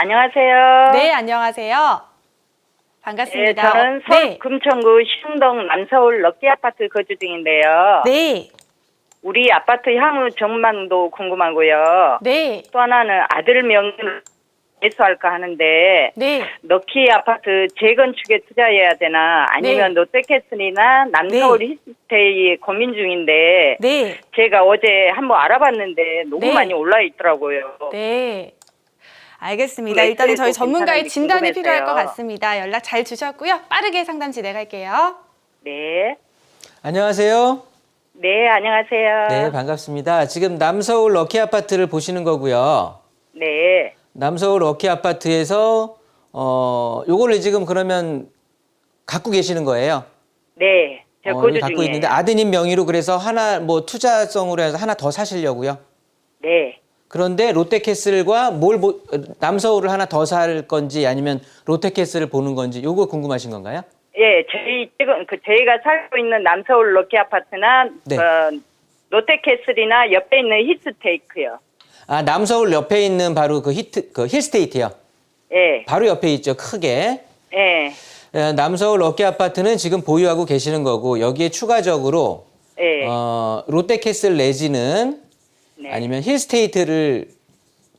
안녕하세요. 네, 안녕하세요. 네, 반갑습니다. 저는 서울 네. 금천구 신동 남서울 럭키 아파트 거주 중인데요. 네. 우리 아파트 향후 전망도 궁금하고요. 네. 또 하나는 아들 명의를 매수할까 하는데 네. 럭키 아파트 재건축에 투자해야 되나 아니면 네. 롯데캐슬이나 남서울 히스테이 고민 중인데 네. 제가 어제 한번 알아봤는데 너무 네. 많이 올라 있더라고요. 네. 알겠습니다. 네, 일단은 저희 전문가의 진단이 필요할 것 궁금했어요. 같습니다. 연락 잘 주셨고요. 빠르게 상담 진행할게요. 네. 안녕하세요. 네, 안녕하세요. 네, 반갑습니다. 지금 남서울 럭키 아파트를 보시는 거고요. 네. 남서울 럭키 아파트에서 어 요거를 지금 그러면 갖고 계시는 거예요. 네. 저 어, 거주 갖고 중이에요. 있는데 아드님 명의로 그래서 하나 뭐 투자성으로 해서 하나 더 사시려고요. 네. 그런데 롯데캐슬과 뭘 보- 남서울을 하나 더 살 건지 아니면 롯데캐슬을 보는 건지 요거 궁금하신 건가요? 예, 저희 지금 그 저희가 살고 있는 남서울 럭키 아파트나 네. 어, 롯데캐슬이나 옆에 있는 히스테이크요. 아, 남서울 옆에 있는 바로 그 히트 그 힐스테이트요. 예. 바로 옆에 있죠. 크게. 예. 에, 남서울 럭키 아파트는 지금 보유하고 계시는 거고 여기에 추가적으로 예. 어, 롯데캐슬 내지는 네. 아니면 힐스테이트를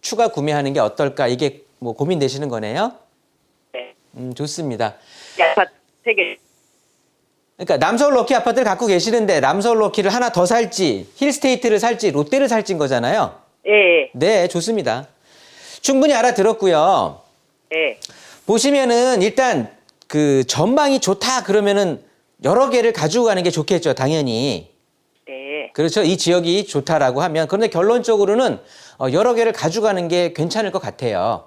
추가 구매하는 게 어떨까 이게 뭐 고민되시는 거네요. 네. 음, 좋습니다. 이 아파트 세 개. 그러니까 남서울 럭키 아파트를 갖고 계시는데 남서울 럭키를 하나 더 살지 힐스테이트를 살지 롯데를 살진 거잖아요. 예. 네, 좋습니다. 충분히 알아들었고요. 예. 보시면은 일단 그 전망이 좋다 그러면은 여러 개를 가지고 가는 게 좋겠죠, 당연히. 네. 그렇죠. 이 지역이 좋다라고 하면 그런데 결론적으로는 어, 여러 개를 가져가는 게 괜찮을 것 같아요.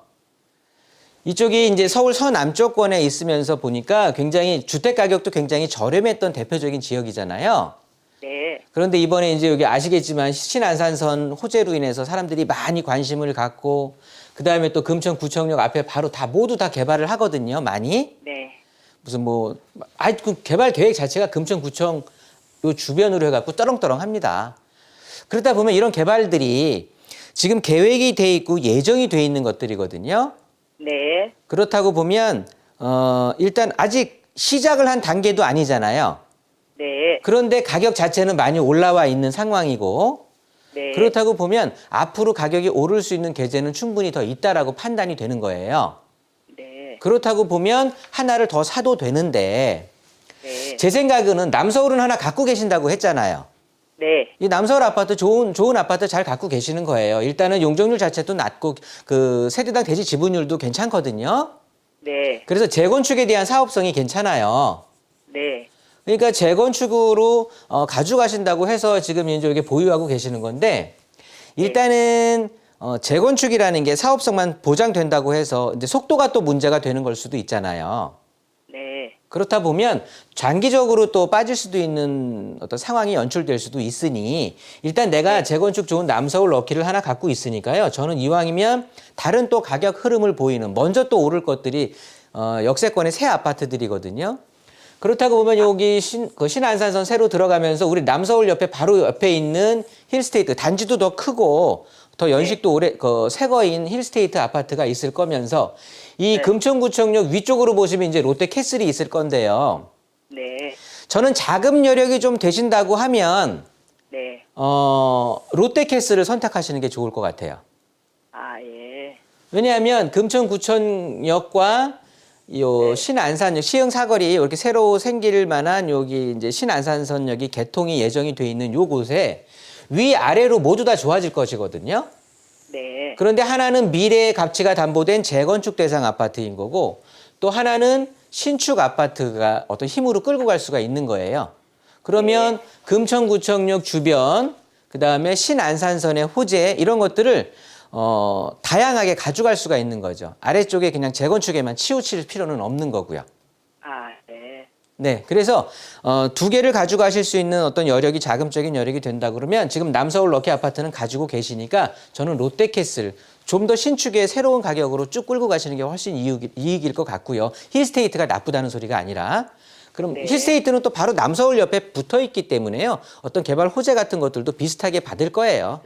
이쪽이 이제 서울 서남쪽권에 있으면서 보니까 굉장히 주택 가격도 굉장히 저렴했던 대표적인 지역이잖아요. 네. 그런데 이번에 이제 여기 아시겠지만 신안산선 호재로 인해서 사람들이 많이 관심을 갖고 그 다음에 또 금천구청역 앞에 바로 다 모두 다 개발을 하거든요. 많이. 네. 무슨 뭐 아이 그 개발 계획 자체가 금천구청 요 주변으로 해갖고 떠렁떠렁합니다. 그러다 보면 이런 개발들이 지금 계획이 돼 있고 예정이 돼 있는 것들이거든요. 네. 그렇다고 보면 어 일단 아직 시작을 한 단계도 아니잖아요. 네. 그런데 가격 자체는 많이 올라와 있는 상황이고 네. 그렇다고 보면 앞으로 가격이 오를 수 있는 계제는 충분히 더 있다라고 판단이 되는 거예요. 네. 그렇다고 보면 하나를 더 사도 되는데 네. 제 생각에는 남서울은 하나 갖고 계신다고 했잖아요. 네. 이 남서울 아파트 좋은 좋은 아파트 잘 갖고 계시는 거예요. 일단은 용적률 자체도 낮고 그 세대당 대지 지분율도 괜찮거든요. 네. 그래서 재건축에 대한 사업성이 괜찮아요. 네. 그러니까 재건축으로 어, 가져가신다고 해서 지금 이제 이게 보유하고 계시는 건데 일단은 어, 재건축이라는 게 사업성만 보장된다고 해서 이제 속도가 또 문제가 되는 걸 수도 있잖아요. 네. 그렇다 보면 장기적으로 또 빠질 수도 있는 어떤 상황이 연출될 수도 있으니 일단 내가 재건축 좋은 남서울 럭키를 하나 갖고 있으니까요. 저는 이왕이면 다른 또 가격 흐름을 보이는 먼저 또 오를 것들이 어, 역세권의 새 아파트들이거든요. 그렇다고 보면 여기 신, 그 신안산선 새로 들어가면서 우리 남서울 옆에 바로 옆에 있는 힐스테이트 단지도 더 크고 더 연식도 오래 그 새거인 힐스테이트 아파트가 있을 거면서 이 금천구청역 위쪽으로 보시면 이제 롯데 캐슬이 있을 건데요. 네. 저는 자금 여력이 좀 되신다고 하면 네. 어 롯데 캐슬을 선택하시는 게 좋을 것 같아요. 아, 예. 왜냐하면 금천구청역과 요 신안산역 시흥 사거리 이렇게 새로 생길 만한 여기 이제 신안산선역이 개통이 예정이 돼 있는 요 곳에 위 아래로 모두 다 좋아질 것이거든요. 네. 그런데 하나는 미래의 가치가 담보된 재건축 대상 아파트인 거고 또 하나는 신축 아파트가 어떤 힘으로 끌고 갈 수가 있는 거예요. 그러면 금천구청역 주변 그다음에 신안산선의 호재 이런 것들을 어, 다양하게 가져갈 수가 있는 거죠. 아래쪽에 그냥 재건축에만 치우칠 필요는 없는 거고요. 아, 네. 네, 그래서 어, 두 개를 가져가실 수 있는 어떤 여력이 자금적인 여력이 된다 그러면 지금 남서울 럭키 아파트는 가지고 계시니까 저는 롯데캐슬 좀 더 신축의 새로운 가격으로 쭉 끌고 가시는 게 훨씬 이익, 이익일 것 같고요. 힐스테이트가 나쁘다는 소리가 아니라 그럼 네. 힐스테이트는 또 바로 남서울 옆에 붙어 있기 때문에요. 어떤 개발 호재 같은 것들도 비슷하게 받을 거예요.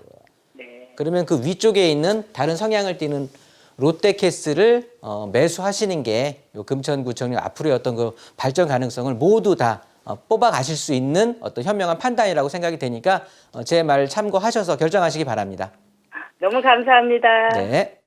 네. 그러면 그 위쪽에 있는 다른 성향을 띠는 롯데캐슬을 어, 매수하시는 게 요 금천구청의 앞으로의 어떤 그 발전 가능성을 모두 다 어, 뽑아 가실 수 있는 어떤 현명한 판단이라고 생각이 되니까 어, 제 말 참고하셔서 결정하시기 바랍니다. 너무 감사합니다. 네.